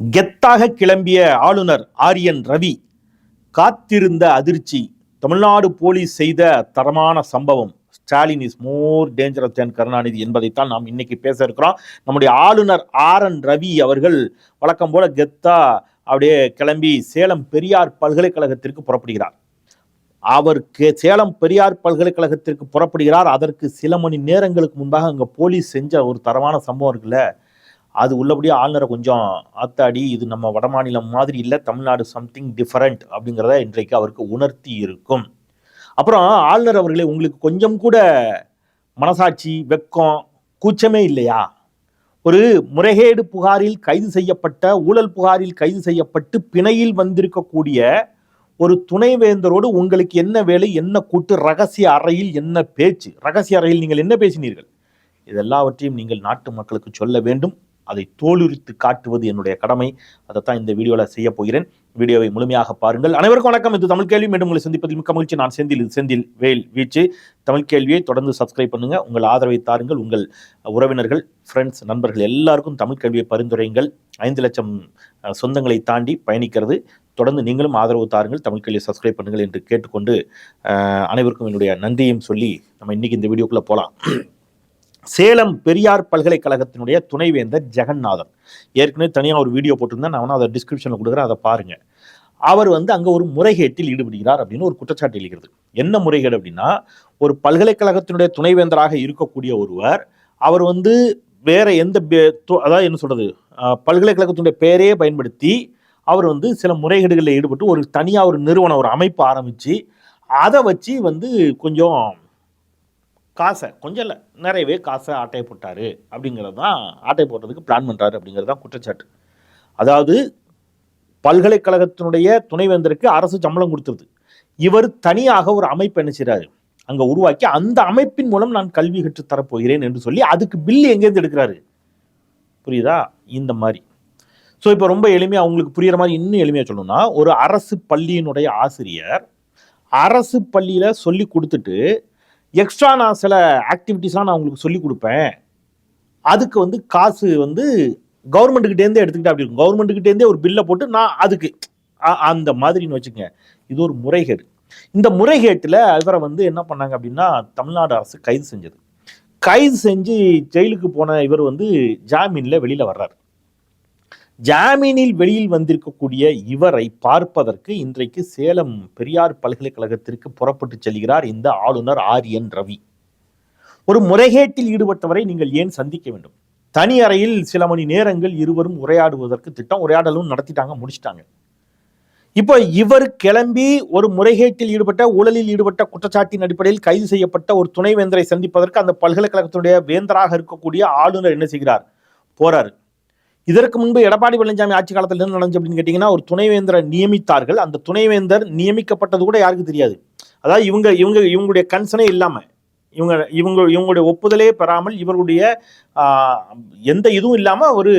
கெத்தாக கிளம்பிய ஆளுநர் ஆரியன் ரவி காத்திருந்த அதிர்ச்சி. தமிழ்நாடு போலீஸ் செய்த தரமான சம்பவம். Stalin is more dangerous than Karunanidhi என்பதைத்தான் நாம் இன்னைக்கு பேச இருக்கிறோம். நம்முடைய ஆளுநர் ஆர் என் ரவி அவர்கள் வழக்கம் போல கெத்தா அப்படியே கிளம்பி சேலம் பெரியார் பல்கலைக்கழகத்திற்கு புறப்படுகிறார். அவர் சேலம் பெரியார் பல்கலைக்கழகத்திற்கு புறப்படுகிறார். அதற்கு சில மணி நேரங்களுக்கு முன்பாக அங்கே போலீஸ் செஞ்ச ஒரு தரமான சம்பவம் இருக்குல்ல? அது உள்ளபடியே ஆளுநரை கொஞ்சம் ஆத்தாடி இது நம்ம வடமாநிலம் மாதிரி இல்லை தமிழ்நாடு சம்திங் டிஃபரண்ட் அப்படிங்கிறத இன்றைக்கு அவருக்கு உணர்த்தி இருக்கும். அப்புறம் ஆளுநர் அவர்களே உங்களுக்கு கொஞ்சம் கூட மனசாட்சி வெக்கம் கூச்சமே இல்லையா? ஒரு முறைகேடு புகாரில் கைது செய்யப்பட்ட ஊழல் புகாரில் கைது செய்யப்பட்டு பிணையில் வந்திருக்கக்கூடிய ஒரு துணைவேந்தரோடு உங்களுக்கு என்ன வேலை என்ன கூட்டு ரகசிய அறையில் என்ன பேச்சு? ரகசிய அறையில் நீங்கள் என்ன பேசினீர்கள்? இதெல்லாவற்றையும் நீங்கள் நாட்டு மக்களுக்கு சொல்ல வேண்டும். அதை தோலுரித்து காட்டுவது என்னுடைய கடமை. அதைத்தான் இந்த வீடியோவில் செய்ய போகிறேன். வீடியோவை முழுமையாக பாருங்கள். அனைவருக்கும் வணக்கம். இது தமிழ் கேள்வி. மீண்டும் உங்களை சந்திப்பதில் மிக்க மகிழ்ச்சி. நான் செந்தில். இது செந்தில் வேல் வீச்சு. தமிழ் கேள்வியை தொடர்ந்து சப்ஸ்கிரைப் பண்ணுங்கள் உங்கள் ஆதரவை தாருங்கள். உங்கள் உறவினர்கள் ஃப்ரெண்ட்ஸ் நண்பர்கள் எல்லாருக்கும் தமிழ் கேள்வியை பரிந்துரைங்கள் ஐந்து லட்சம் சொந்தங்களை தாண்டி பயணிக்கிறது. தொடர்ந்து நீங்களும் ஆதரவு தாருங்கள். தமிழ் கேள்வியை சப்ஸ்கிரைப் பண்ணுங்கள் என்று கேட்டுக்கொண்டு அனைவருக்கும் என்னுடைய நன்றியும் சொல்லி நம்ம இன்னைக்கு இந்த வீடியோக்குள்ளே போகலாம் சேலம் பெரியார் பல்கலைக்கழகத்தினுடைய துணைவேந்தர் ஜெகநாதன். ஏற்கனவே தனியாக ஒரு வீடியோ போட்டிருந்தேன். நான் வேணா அதை டிஸ்கிரிப்ஷனில் கொடுக்குறேன் அதை பாருங்கள் அவர் வந்து அங்கே ஒரு முறைகேட்டில் ஈடுபடுகிறார் அப்படின்னு ஒரு குற்றச்சாட்டு எழுகிறது. என்ன முறைகேடு அப்படின்னா ஒரு பல்கலைக்கழகத்தினுடைய துணைவேந்தராக இருக்கக்கூடிய ஒருவர் அவர் வந்து வேற எந்த பே- அதாவது என்ன சொல்றது பல்கலைக்கழகத்தினுடைய பெயரையே பயன்படுத்தி அவர் வந்து சில முறைகேடுகளில் ஈடுபட்டு ஒரு தனியாக ஒரு நிறுவனம் ஒரு அமைப்பு ஆரம்பித்து அதை வச்சு வந்து கொஞ்சம் காசை கொஞ்சம் இல்லை நிறையவே காசை ஆட்டை போட்டார் அப்படிங்கிறது தான் ஆட்டை போட்டதுக்கு பிளான் பண்ணுறாரு அப்படிங்கிறது தான் குற்றச்சாட்டு. அதாவது பல்கலைக்கழகத்தினுடைய துணைவேந்தருக்கு அரசு சம்பளம் கொடுத்துருது. இவர் தனியாக ஒரு அமைப்பு என்ன செய்றாரு? அங்கே உருவாக்கி அந்த அமைப்பின் மூலம் நான் கல்வி கற்றுத் தரப்போகிறேன் என்று சொல்லி அதுக்கு பில் எங்கேருந்து எடுக்கிறாரு? புரியுதா? இந்த மாதிரி. ஸோ இப்போ ரொம்ப எளிமையாக அவங்களுக்கு புரியுற மாதிரி இன்னும் எளிமையாக சொல்லணும்னா ஒரு அரசு பள்ளியினுடைய ஆசிரியர் அரசு பள்ளியில் சொல்லி கொடுத்துட்டு எக்ஸ்ட்ரா நான் சில ஆக்டிவிட்டீஸ்லாம் நான் உங்களுக்கு சொல்லி கொடுப்பேன். அதுக்கு வந்து காசு வந்து கவர்மெண்ட்டுக்கிட்டேருந்தே எடுத்துக்கிட்டா அப்படி இருக்கும். கவர்மெண்ட்டுக்கிட்டேருந்தே ஒரு பில்லை போட்டு நான் அதுக்கு அ- அந்த மாதிரின்னு வச்சுக்கங்க. இது ஒரு முறைகேடு. இந்த முறைகேட்டில் இவரை வந்து என்ன பண்ணாங்க அப்படின்னா தமிழ்நாடு அரசு கைது செஞ்சது. கைது செஞ்சு ஜெயிலுக்கு போன இவர் வந்து ஜாமீனில் வெளியில் வர்றார். ஜாமீனில் வெளியில் வந்திருக்கக்கூடிய இவரை பார்ப்பதற்கு இன்றைக்கு சேலம் பெரியார் பல்கலைக்கழகத்திற்கு புறப்பட்டு செல்கிறார் இந்த ஆளுநர் ஆர் என் ரவி. ஒரு முறைகேட்டில் ஈடுபட்டவரை நீங்கள் ஏன் சந்திக்க வேண்டும்? தனி அறையில் சில மணி நேரங்கள் இருவரும் உரையாடுவதற்கு திட்டம் உரையாடலும் நடத்திட்டாங்க முடிச்சிட்டாங்க. இப்போ இவர் கிளம்பி ஒரு முறைகேட்டில் ஈடுபட்ட ஊழலில் ஈடுபட்ட குற்றச்சாட்டின் அடிப்படையில் கைது செய்யப்பட்ட ஒரு துணைவேந்தரை சந்திப்பதற்கு அந்த பல்கலைக்கழகத்தினுடைய வேந்தராக இருக்கக்கூடிய ஆளுநர் என்ன செய்கிறார்? போறாரு. இதற்கு முன்பு எடப்பாடி பழனிசாமி ஆட்சி காலத்தில் என்ன நடந்துச்சு அப்படின்னு கேட்டிங்கன்னா ஒரு துணைவேந்தரை நியமித்தார்கள். அந்த துணைவேந்தர் நியமிக்கப்பட்டது கூட யாருக்கு தெரியாது. அதாவது இவங்க இவங்க இவங்களுடைய கன்சனே இல்லாமல் இவங்க இவங்க இவங்களுடைய ஒப்புதலே பெறாமல் இவருடைய எந்த இதுவும் இல்லாமல் ஒரு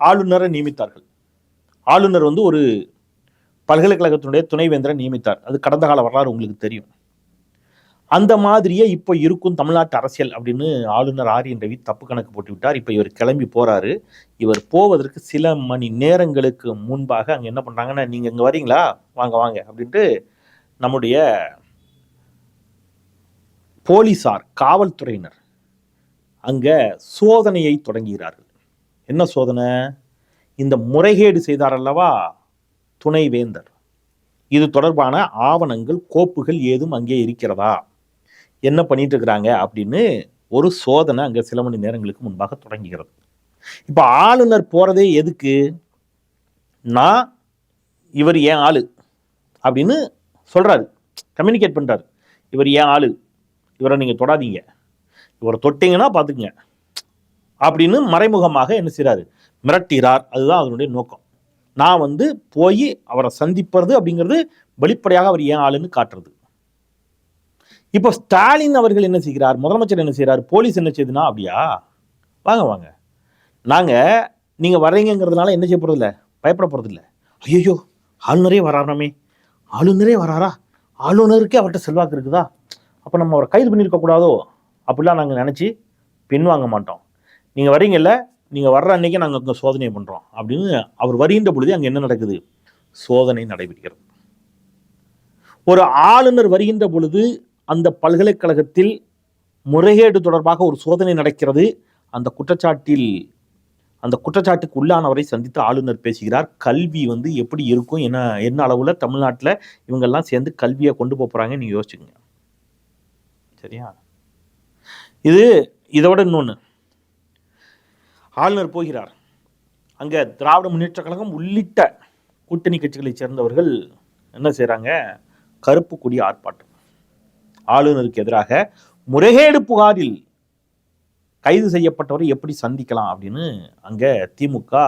ஆளுநரை நியமித்தார்கள். ஆளுநர் வந்து ஒரு பல்கலைக்கழகத்தினுடைய துணைவேந்தரை நியமித்தார். அது கடந்த கால வரலாறு உங்களுக்கு தெரியும். அந்த மாதிரியே இப்போ இருக்கும் தமிழ்நாட்டு அரசியல் அப்படின்னு ஆளுநர் ஆரியன் ரவி தப்பு கணக்கு போட்டு விட்டார். இப்போ இவர் கிளம்பி போகிறாரு இவர் போவதற்கு சில மணி நேரங்களுக்கு முன்பாக அங்கே என்ன பண்ணுறாங்கன்னா நீங்கள் இங்கே வரீங்களா? வாங்க வாங்க. அப்படின்ட்டு நம்முடைய போலீசார் காவல்துறையினர் அங்கே சோதனையை தொடங்குகிறார்கள். என்ன சோதனை? இந்த முறைகேடு செய்தார் அல்லவா? துணைவேந்தர். இது தொடர்பான ஆவணங்கள் கோப்புகள் ஏதும் அங்கே இருக்கிறதா? என்ன பண்ணிட்டு இருக்கிறாங்க அப்படின்னு ஒரு சோதனை அங்கே சில மணி நேரங்களுக்கு முன்பாக தொடங்குகிறது. இப்போ ஆளுநர் போகிறதே எதுக்கு? நான் இவர் ஏன் ஆளு? அப்படின்னு சொல்கிறாரு கம்யூனிகேட் பண்ணுறார் இவர் ஏன் ஆளு? இவரை நீங்கள் தொடாதீங்க. இவரை தொட்டிங்கன்னா பார்த்துக்குங்க அப்படின்னு மறைமுகமாக என்ன செய்கிறாரு மிரட்டுகிறார் அதுதான் அதனுடைய நோக்கம். நான் வந்து போய் அவரை சந்திப்பது அப்படிங்கிறது வெளிப்படையாக அவர் ஏன் ஆளுன்னு காட்டுறது. இப்போ ஸ்டாலின் அவர்கள் என்ன செய்கிறார்? முதலமைச்சர் என்ன செய்கிறார்? போலீஸ் என்ன செய்யுதுன்னா அப்படியா? வாங்க வாங்க. நாங்கள் நீங்கள் வர்றீங்கிறதுனால என்ன செய்ய போகிறதில்ல பயப்பட போகிறதில்ல ஐயோ ஆளுநரே வராராமே. ஆளுநரே வராரா? ஆளுநருக்கே அவர்கிட்ட செல்வாக்கு இருக்குதா? அப்போ நம்ம அவரை கைது பண்ணியிருக்க கூடாதோ? அப்படிலாம் நாங்கள் நினச்சி பின்வாங்க மாட்டோம். நீங்கள் வரீங்கல்ல நீங்கள் வர்ற அன்னைக்கு நாங்கள் அங்கே சோதனை பண்ணுறோம் அப்படின்னு அவர் வருகின்ற பொழுது அங்கே என்ன நடக்குது? சோதனை நடைபெறுகிறது. ஒரு ஆளுநர் வருகின்ற பொழுது அந்த பல்கலைக்கழகத்தில் முறைகேடு தொடர்பாக ஒரு சோதனை நடக்கிறது. அந்த குற்றச்சாட்டில் அந்த குற்றச்சாட்டுக்கு உள்ளானவரை சந்தித்து ஆளுநர் பேசுகிறார். கல்வி வந்து எப்படி இருக்கும்? என்ன என்ன அளவில் தமிழ்நாட்டில் இவங்கெல்லாம் சேர்ந்து கல்வியை கொண்டு போகிறாங்க நீங்கள் யோசிச்சுங்க சரியா? இது இதோட இன்னொன்று ஆளுநர் போகிறார். அங்கே திராவிட முன்னேற்ற கழகம் உள்ளிட்ட கூட்டணி கட்சிகளைச் சேர்ந்தவர்கள் என்ன செய்கிறாங்க கருப்பு கொடி ஆர்ப்பாட்டம். ஆளுநருக்கு எதிராக முறைகேடு புகாரில் கைது செய்யப்பட்டவரை எப்படி சந்திக்கலாம் அப்படின்னு அங்கே திமுக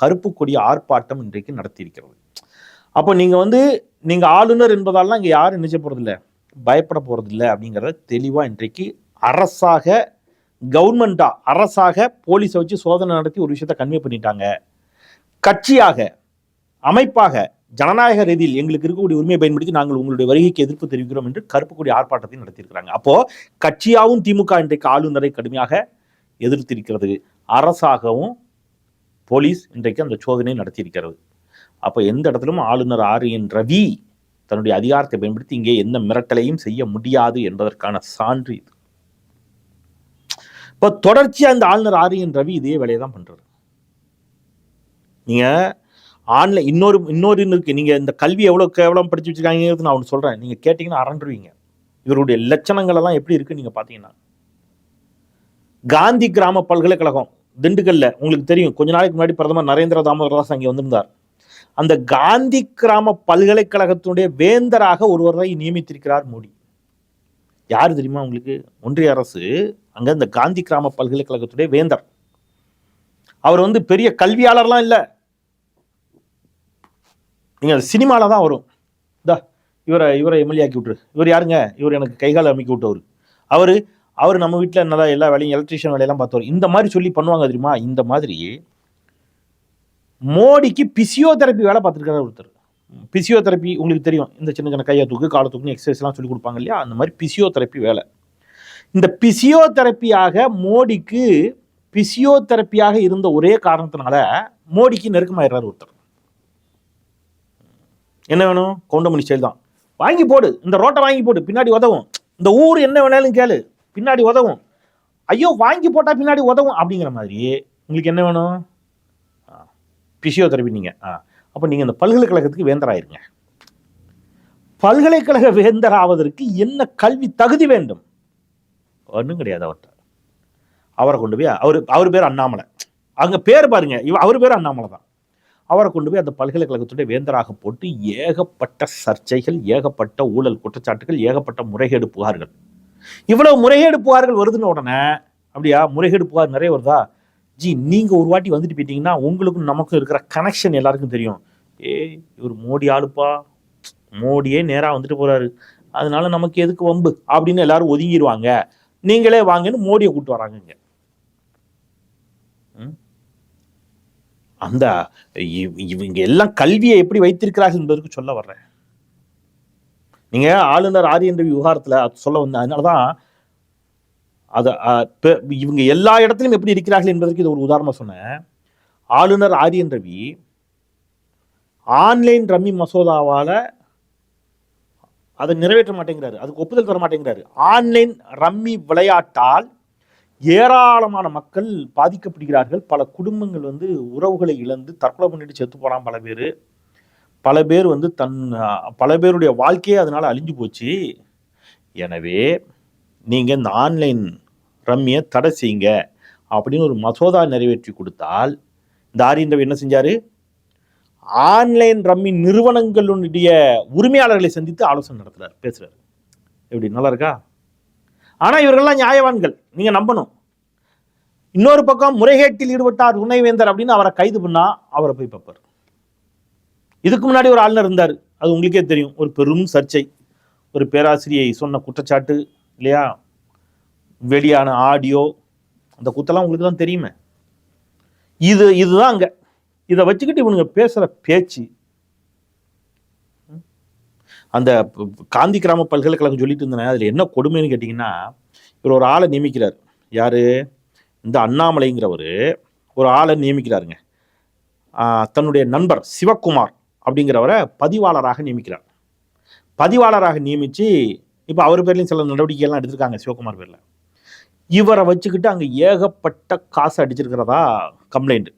கருப்பு கொடி ஆர்ப்பாட்டம் இன்றைக்கு நடத்தியிருக்கிறது. அப்போ நீங்கள் வந்து நீங்கள் ஆளுநர் என்பதாலாம் இங்கே யாரும் நினைச்ச போகிறதில்ல பயப்பட போகிறதில்ல அப்படிங்கிறத தெளிவாக இன்றைக்கு அரசாக கவர்மெண்ட்டாக அரசாக போலீஸை வச்சு சோதனை நடத்தி ஒரு விஷயத்தை கன்வே பண்ணிட்டாங்க. கட்சியாக அமைப்பாக ஜனநாயக ரீதியில் எங்களுக்கு இருக்கக்கூடிய உரிமையை பயன்படுத்தி நாங்கள் உங்களுடைய வருகைக்கு எதிர்ப்பு தெரிவிக்கிறோம் என்று கருப்பு கொடி ஆர்ப்பாட்டத்தை நடத்தியிருக்கிறாங்க. அப்போ கட்சியாகவும் திமுக இன்றைக்கு ஆளுநரை கடுமையாக எதிர்த்திருக்கிறது. அரசாகவும் போலீஸ் இன்றைக்கு அந்த சோதனை நடத்தியிருக்கிறது. அப்போ எந்த இடத்திலும் ஆளுநர் ஆர் என் ரவி தன்னுடைய அதிகாரத்தை பயன்படுத்தி இங்கே எந்த மிரட்டலையும் செய்ய முடியாது என்பதற்கான சான்று இது. இப்போ தொடர்ச்சியாக இந்த ஆளுநர் ஆர் என் ரவி இதே வேலையை தான் பண்றாரு. நீங்கள் ஆன்லைன் இன்னொரு இன்னொரு இன்னும் இருக்கு. நீங்க இந்த கல்வி எவ்வளவு கேவலம் படிச்சு வச்சிருக்காங்கிறது நான் ஒன்று சொல்றேன். நீங்க கேட்டீங்கன்னா அரண்டுருவீங்க. இவருடைய லட்சணங்கள் எல்லாம் எப்படி இருக்கு நீங்க பாத்தீங்கன்னா காந்தி கிராம பல்கலைக்கழகம் திண்டுக்கல்ல உங்களுக்கு தெரியும். கொஞ்ச நாளைக்கு முன்னாடி பிரதமர் நரேந்திர தாமோதர் தாஸ் அங்கே வந்திருந்தார். அந்த காந்தி கிராம பல்கலைக்கழகத்தினுடைய வேந்தராக ஒருவரை நியமித்திருக்கிறார் மோடி. யார் தெரியுமா உங்களுக்கு? ஒன்றிய அரசு அங்கே இந்த காந்தி கிராம பல்கலைக்கழகத்துடைய வேந்தர். அவர் வந்து பெரிய கல்வியாளர்லாம் இல்லை. நீங்கள் சினிமாவில் தான் வரும். இதா இவரை இவரை எம்எல்ஏ ஆக்கி விட்ரு இவர் யாருங்க? இவர் எனக்கு கைகால அமைக்கி விட்டவர். அவர் அவர் நம்ம வீட்டில் நல்லா எல்லா வேலையும் எலக்ட்ரீஷியன் வேலையெல்லாம் பார்த்தவர் இந்த மாதிரி சொல்லி பண்ணுவாங்க தெரியுமா? இந்த மாதிரி மோடிக்கு பிசியோதெரப்பி வேலை பார்த்துருக்காரு ஒருத்தர். பிசியோதெரப்பி உங்களுக்கு தெரியும். இந்த சின்ன சின்ன கையை தூக்கு காலை தூக்குன்னு எக்ஸசைஸ்லாம் சொல்லி கொடுப்பாங்க இல்லையா? அந்த மாதிரி பிசியோதெரப்பி வேலை. இந்த பிசியோதெரப்பியாக மோடிக்கு பிசியோதெரப்பியாக இருந்த ஒரே காரணத்தினால மோடிக்கு நெருக்கமாயிடுறாரு ஒருத்தர். என்ன வேணும்? கவுண்டமணி ஸ்டைல் தான். வாங்கி போடு. இந்த ரோட்டை வாங்கி போடு. பின்னாடி உதவும். இந்த ஊர் என்ன வேணாலும் கேளு. பின்னாடி உதவும். ஐயோ வாங்கி போட்டால் பின்னாடி உதவும் அப்படிங்கிற மாதிரி உங்களுக்கு என்ன வேணும்? பிசியோதெரபி நீங்கள் ஆ அப்போ நீங்கள் இந்த பல்கலைக்கழகத்துக்கு வேந்தராயிருங்க. பல்கலைக்கழக வேந்தர் ஆவதற்கு என்ன கல்வி தகுதி வேண்டும்? ஒன்றும் கிடையாது அவர்கிட்ட. அவரை கொண்டு போய் அவர் அவர் பேர் அண்ணாமலை. அங்கே பேர் பாருங்க. இவ அவர் பேர் அண்ணாமலை தான் அவரை கொண்டு போய் அந்த பல்கலைக்கழகத்துடைய வேந்தராக போட்டு ஏகப்பட்ட சர்ச்சைகள் ஏகப்பட்ட ஊழல் குற்றச்சாட்டுகள் ஏகப்பட்ட முறைகேடு புகார்கள். இவ்வளவு முறைகேடு புகார்கள் வருதுன்னு உடனே அப்படியா முறைகேடு புகார் நிறைய வருதா? ஜி நீங்க ஒரு வாட்டி வந்துட்டு போயிட்டீங்கன்னா உங்களுக்கும் நமக்கும் இருக்கிற கனெக்ஷன் எல்லாருக்கும் தெரியும். ஏய் இவர் மோடி ஆளுப்பா. மோடியே நேராக வந்துட்டு போறாரு. அதனால நமக்கு எதுக்கு வம்பு? அப்படின்னு எல்லாரும் ஒதுங்கிடுவாங்க நீங்களே வாங்கன்னு மோடியை கூப்பிட்டு வராங்க ம்? அந்த இவ்- இவங்க எல்லாம் கல்வியை எப்படி வைத்திருக்கிறார்கள் என்பதற்கு சொல்ல வர்றேன். நீங்க ஆளுநர் ஆரியன் ரவி விவகாரத்தில் அது சொல்ல வந்த அதனாலதான் தான் அதை இவங்க எல்லா இடத்துலையும் எப்படி இருக்கிறார்கள் என்பதற்கு இது ஒரு உதாரணம் சொன்னேன். ஆளுநர் ஆரியன் ரவி ஆன்லைன் ரம்மி மசோதாவால் அதை நிறைவேற்ற மாட்டேங்கிறாரு அதுக்கு ஒப்புதல் தர மாட்டேங்கிறாரு. ஆன்லைன் ரம்மி விளையாட்டால் ஏராளமான மக்கள் பாதிக்கப்படுகிறார்கள். பல குடும்பங்கள் வந்து உறவுகளை இழந்து தற்கொலை பண்ணிட்டு செத்து போகிறான் பல பேர். பல பேர் வந்து தன் பல பேருடைய வாழ்க்கையே அதனால் அழிஞ்சு போச்சு. எனவே நீங்கள் இந்த ஆன்லைன் ரம்மியை தடை செய்யுங்க அப்படின்னு ஒரு மசோதா நிறைவேற்றி கொடுத்தால் இந்த ஆரியன் என்ன செஞ்சார்? ஆன்லைன் ரம்மி நிறுவனங்களுடைய உரிமையாளர்களை சந்தித்து ஆலோசனை நடத்துகிறார் பேசுகிறார் எப்படி நல்லா இருக்கா? ஆனால் இவர்கள்லாம் நியாயவான்கள். நீங்கள் நம்பணும். இன்னொரு பக்கம் முறைகேட்டில் ஈடுபட்டார் துணைவேந்தர் அப்படின்னு அவரை கைது பண்ணால் அவரை போய் பார்ப்பார். இதுக்கு முன்னாடி ஒரு ஆளுநர் இருந்தார். அது உங்களுக்கே தெரியும். ஒரு பெரும் சர்ச்சை. ஒரு பேராசிரியை சொன்ன குற்றச்சாட்டு இல்லையா? வெளியான ஆடியோ அந்த குத்தெல்லாம் உங்களுக்கு தான் தெரியுமே. இது இதுதான் அங்கே. இதை வச்சுக்கிட்டு இவனுங்க பேசுகிற பேச்சு அந்த காந்தி கிராம பல்கலைக்கழகம் சொல்லிட்டு இருந்தேன் அதில் என்ன கொடுமைன்னு கேட்டிங்கன்னா இவர் ஒரு ஆளை நியமிக்கிறார். யார்? இந்த அண்ணாமலைங்கிறவர் ஒரு ஆளை நியமிக்கிறாருங்க. தன்னுடைய நண்பர் சிவக்குமார் அப்படிங்கிறவரை பதிவாளராக நியமிக்கிறார். பதிவாளராக நியமித்து இப்போ அவர் பேர்லையும் சில நடவடிக்கைகள்லாம் எடுத்திருக்காங்க சிவகுமார் பேரில். இவரை வச்சுக்கிட்டு அங்கே ஏகப்பட்ட காசு அடிச்சிருக்கிறதா கம்ப்ளைண்ட்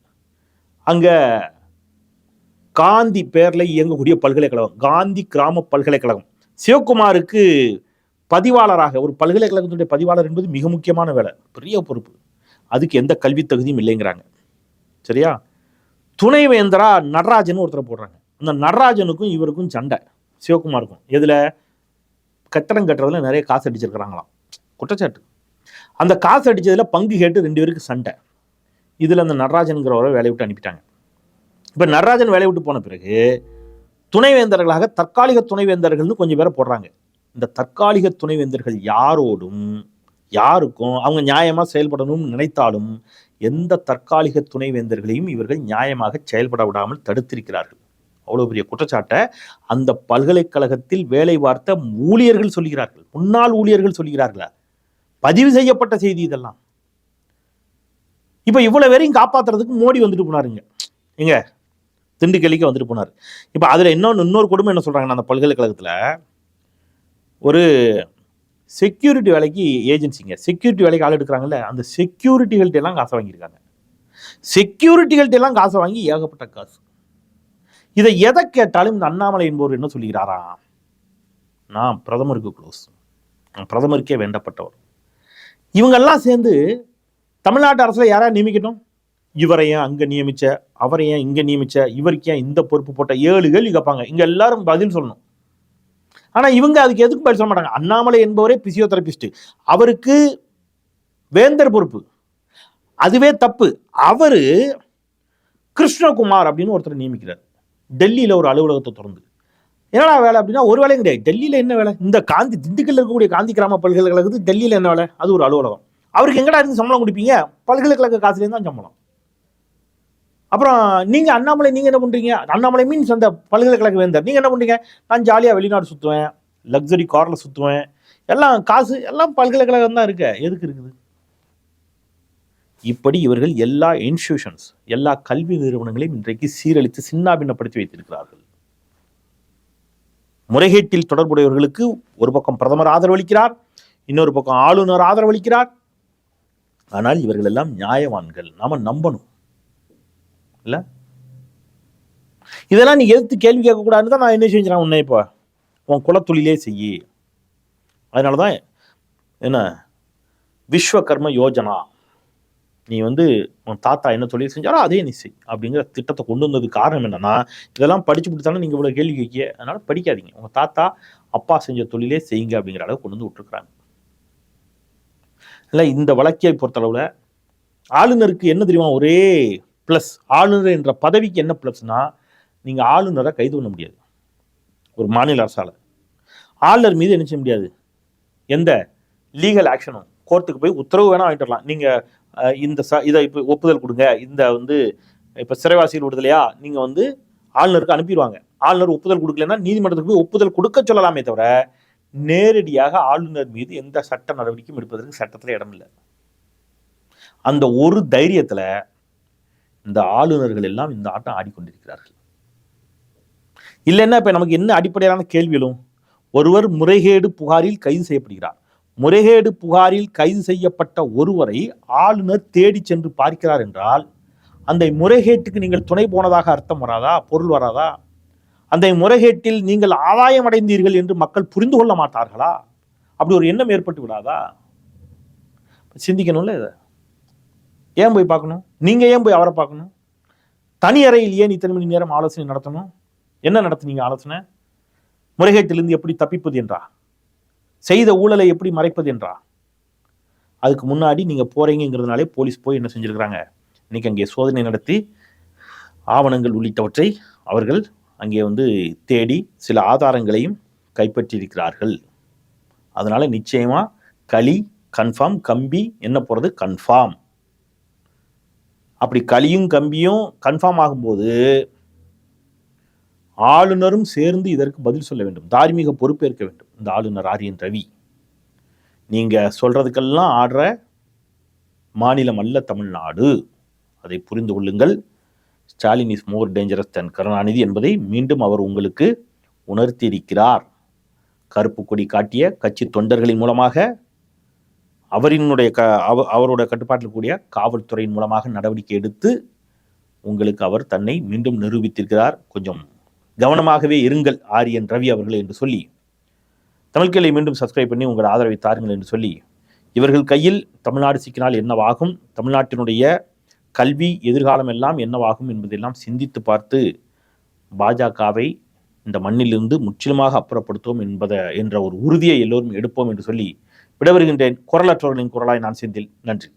அங்கே காந்தி பேரில் இயங்கக்கூடிய பல்கலைக்கழகம் காந்தி கிராம பல்கலைக்கழகம். சிவகுமாருக்கு பதிவாளராக ஒரு பல்கலைக்கழகத்துடைய பதிவாளர் என்பது மிக முக்கியமான வேலை பெரிய பொறுப்பு. அதுக்கு எந்த கல்வி தகுதியும் இல்லைங்கிறாங்க. சரியா? துணைவேந்தரா நடராஜன் ஒருத்தரை போடுறாங்க. அந்த நடராஜனுக்கும் இவருக்கும் சண்டை சிவகுமாருக்கும் இதில் கட்டடம் கட்டுறதுல நிறைய காசு அடிச்சிருக்கிறாங்களாம். குற்றச்சாட்டு. அந்த காசு அடித்ததில் பங்கு கேட்டு ரெண்டு பேருக்கு சண்டை. இதில் அந்த நடராஜனுங்கிறவரை வேலையை விட்டு அனுப்பிட்டாங்க. இப்போ நடராஜன் வேலையை விட்டு போன பிறகு துணைவேந்தர்களாக தற்காலிக துணைவேந்தர்கள்னு கொஞ்சம் பேரை போடுறாங்க. இந்த தற்காலிக துணைவேந்தர்கள் யாரோடும் யாருக்கும் அவங்க நியாயமாக செயல்படணும்னு நினைத்தாலும் எந்த தற்காலிக துணைவேந்தர்களையும் இவர்கள் நியாயமாக செயல்பட விடாமல் தடுத்திருக்கிறார்கள். அவ்வளோ பெரிய குற்றச்சாட்டை அந்த பல்கலைக்கழகத்தில் வேலை பார்த்த ஊழியர்கள் சொல்கிறார்கள். முன்னாள் ஊழியர்கள் சொல்கிறார்களா? பதிவு செய்யப்பட்ட செய்தி இதெல்லாம். இப்போ இவ்வளோ பேரையும் காப்பாற்றுறதுக்கு மோடி வந்துட்டு போனாருங்க. எங்க திண்டுக்கல்லிக்கு வந்துட்டு போனார். இப்போ அதில் இன்னொன்று இன்னொரு குடும்பம் என்ன சொல்கிறாங்கன்னா அந்த பல்கலைக்கழகத்தில் ஒரு செக்யூரிட்டி வேலைக்கு ஏஜென்சிங்க செக்யூரிட்டி வேலைக்கு ஆள் எடுக்கிறாங்கல்ல அந்த செக்யூரிட்டிகள்ட்ட எல்லாம் காசை வாங்கியிருக்காங்க. செக்யூரிட்டிகள்ட்ட எல்லாம் காசை வாங்கி ஏகப்பட்ட காசு. இதை எதை கேட்டாலும் இந்த அண்ணாமலை என்பவர் என்ன சொல்லுகிறாரா? நான் பிரதமருக்கு க்ளோஸ் நான் பிரதமருக்கே வேண்டப்பட்டவர். இவங்கெல்லாம் சேர்ந்து தமிழ்நாட்டு அரசில் யாராவது நியமிக்கட்டும்? இவரை ஏன் அங்கே நியமிச்ச? அவரை ஏன் இங்கே நியமிச்ச? இவருக்கு ஏன் இந்த பொறுப்பு போட்ட? ஏழு கேள்வி கேட்பாங்க. இங்கே எல்லாரும் பதில் சொல்லணும். ஆனால் இவங்க அதுக்கு எதுக்கு பதில் சொல்ல மாட்டாங்க? அண்ணாமலை என்பவரே பிசியோதெரபிஸ்ட் அவருக்கு வேந்தர் பொறுப்பு. அதுவே தப்பு. அவர் கிருஷ்ணகுமார் அப்படின்னு ஒருத்தர் நியமிக்கிறார். டெல்லியில் ஒரு அலுவலகத்தை திறந்து. என்னடா வேலை அப்படின்னா ஒரு வேலையும் கிடையாது. டெல்லியில் என்ன வேலை? இந்த காந்தி திண்டுக்கல்ல இருக்கக்கூடிய காந்தி கிராம பல்கலைக்கழகத்துக்கு டெல்லியில் என்ன வேலை? அது ஒரு அலுவலகம். அவருக்கு எங்கடா இருந்து சம்பளம் கொடுப்பீங்க? பல்கலைக்கழக காசுலேருந்து தான் சம்பளம். அப்புறம் நீங்கள் அண்ணாமலை நீங்கள் என்ன பண்ணுறீங்க அண்ணாமலை மீன்ஸ் அந்த பல்கலைக்கழக வேந்தர். நீங்கள் என்ன பண்ணுறீங்க நான் ஜாலியாக வெளிநாடு சுற்றுவேன் லக்ஸரி காரில் சுற்றுவேன் எல்லாம் காசு எல்லாம் பல்கலைக்கழகம் தான் இருக்க. எதுக்கு இருக்குது? இப்படி இவர்கள் எல்லா இன்ஸ்டியூஷன்ஸ் எல்லா கல்வி நிறுவனங்களையும் இன்றைக்கு சீரழித்து சின்னாபின்னப்படுத்தி வைத்திருக்கிறார்கள். முறைகேட்டில் தொடர்புடையவர்களுக்கு ஒரு பக்கம் பிரதமர் ஆதரவளிக்கிறார் இன்னொரு பக்கம் ஆளுநர் ஆதரவளிக்கிறார். ஆனால் இவர்கள் எல்லாம் நியாயவான்கள். நாம் நம்பணும். இல்லை? இதெல்லாம் நீ எதிர்த்து கேள்வி கேட்கக்கூடாதுன்னு தான் நான் என்ன செஞ்சுறேன் உன்னை இப்போ? உன் குலத்தொழிலே செய்யி. அதனால தான் என்ன? விஸ்வகர்ம யோஜனா. நீ வந்து உன் தாத்தா என்ன தொழில் செஞ்சாரோ அதே நீ செய் அப்படிங்கிற திட்டத்தை கொண்டு வந்ததுக்கு காரணம் என்னன்னா இதெல்லாம் படிச்சு கொடுத்தாலும் நீங்கள் இவ்வளோ கேள்வி கேட்க அதனால படிக்காதீங்க. உங்கள் தாத்தா அப்பா செஞ்ச தொழிலே செய்யுங்க அப்படிங்கிற அளவுக்கு கொண்டு வந்து விட்டுருக்குறாங்க. இல்லை இந்த வழக்கியை பொறுத்தளவில் ஆளுநருக்கு என்ன தெரியுமா? ஒரே ப்ளஸ் ஆளுநர் என்ற பதவிக்கு என்ன ப்ளஸ்னா நீங்கள் ஆளுநரை கைது பண்ண முடியாது. ஒரு மாநில அரசால். ஆளுநர் மீது என்ன செய்ய முடியாது? எந்த லீகல் ஆக்ஷனும் கோர்ட்டுக்கு போய் உத்தரவு வேணால் வாங்கிட்டு வரலாம். நீங்கள் இந்த ச இதை இப்போ ஒப்புதல் கொடுங்க. இந்த வந்து இப்போ சிறைவாசிகள் விடுதலையா? நீங்கள் வந்து ஆளுநருக்கு அனுப்பிடுவாங்க. ஆளுநர் ஒப்புதல் கொடுக்கலன்னா நீதிமன்றத்துக்கு போய் ஒப்புதல் கொடுக்க சொல்லலாமே தவிர நேரடியாக ஆளுநர் மீது எந்த சட்ட நடவடிக்கையும் எடுப்பதற்கு சட்டத்தில் இடமில்லை அந்த ஒரு தைரியத்தில் இந்த ஆளுநர்கள் எல்லாம் இந்த ஆட்டம் ஆடிக்கொண்டிருக்கிறார்கள். இல்லைன்னா இப்போ நமக்கு என்ன அடிப்படையான கேள்விகளும்? ஒருவர் முறைகேடு புகாரில் கைது செய்யப்படுகிறார். முறைகேடு புகாரில் கைது செய்யப்பட்ட ஒருவரை ஆளுநர் தேடி சென்று பார்க்கிறார் என்றால் அந்த முறைகேட்டுக்கு நீங்கள் துணை போனதாக அர்த்தம் வராதா? பொருள் வராதா? அந்த முறைகேட்டில் நீங்கள் ஆதாயம் அடைந்தீர்கள் என்று மக்கள் புரிந்து கொள்ள மாட்டார்களா? அப்படி ஒரு எண்ணம் ஏற்பட்டு விடாதா? சிந்திக்கணும்ல இதை. ஏன் போய் பார்க்கணும்? நீங்கள் ஏன் போய் அவரை பார்க்கணும்? தனி அறையில் ஏன் இத்தனை மணி நேரம் ஆலோசனை நடத்தணும்? என்ன நடத்துனீங்க ஆலோசனை? முறைகேட்டிலிருந்து எப்படி தப்பிப்பது என்றா? செய்த ஊழலை எப்படி மறைப்பது என்றா? அதுக்கு முன்னாடி நீங்கள் போகிறீங்கிறதுனாலே போலீஸ் போய் என்ன செஞ்சுருக்குறாங்க? இன்றைக்கி அங்கே சோதனை நடத்தி ஆவணங்கள் உள்ளிட்டவற்றை அவர்கள் அங்கே வந்து தேடி சில ஆதாரங்களையும் கைப்பற்றியிருக்கிறார்கள். அதனால் நிச்சயமாக களி கன்ஃபார்ம் கம்பி என்ன போகிறது கன்ஃபார்ம். அப்படி களியும் கம்பியும் கன்ஃபார்ம் ஆகும்போது ஆளுநரும் சேர்ந்து இதற்கு பதில் சொல்ல வேண்டும். தார்மீக பொறுப்பேற்க வேண்டும். இந்த ஆளுநர் ஆரியன் ரவி. நீங்கள் சொல்கிறதுக்கெல்லாம் ஆடுற மாநிலம் அல்ல தமிழ்நாடு. அதை புரிந்து கொள்ளுங்கள். Stalin is more dangerous than Karunanidhi என்பதை மீண்டும் அவர் உங்களுக்கு உணர்த்தியிருக்கிறார். கருப்பு கொடி காட்டிய கட்சி தொண்டர்களின் மூலமாக அவரினுடைய க அவ- அவருடைய கட்டுப்பாட்டில் கூடிய காவல்துறையின் மூலமாக நடவடிக்கை எடுத்து உங்களுக்கு அவர் தன்னை மீண்டும் நிரூபித்திருக்கிறார். கொஞ்சம் கவனமாகவே இருங்கள் ஆரியன் ரவி அவர்கள் என்று சொல்லி. தமிழ்களை மீண்டும் சப்ஸ்கிரைப் பண்ணி உங்கள் ஆதரவை தாருங்கள் என்று சொல்லி. இவர்கள் கையில் தமிழ்நாடு சிக்கினால் என்னவாகும்? தமிழ்நாட்டினுடைய கல்வி எதிர்காலம் எல்லாம் என்னவாகும் என்பதெல்லாம் சிந்தித்து பார்த்து பாஜகவை இந்த மண்ணிலிருந்து முற்றிலுமாக அப்புறப்படுத்துவோம் என்பதை என்ற ஒரு உறுதியை எல்லோரும் எடுப்போம் என்று சொல்லி விடவருகின்றேன் குரலற்றவர்களின் குரலாய் நான் செந்தில். நன்றி.